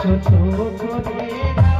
ছোট করে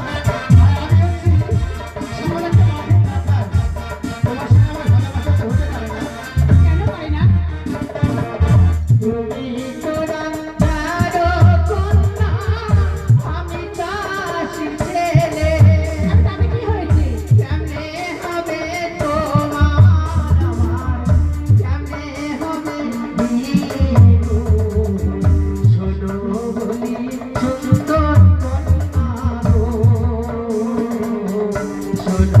good.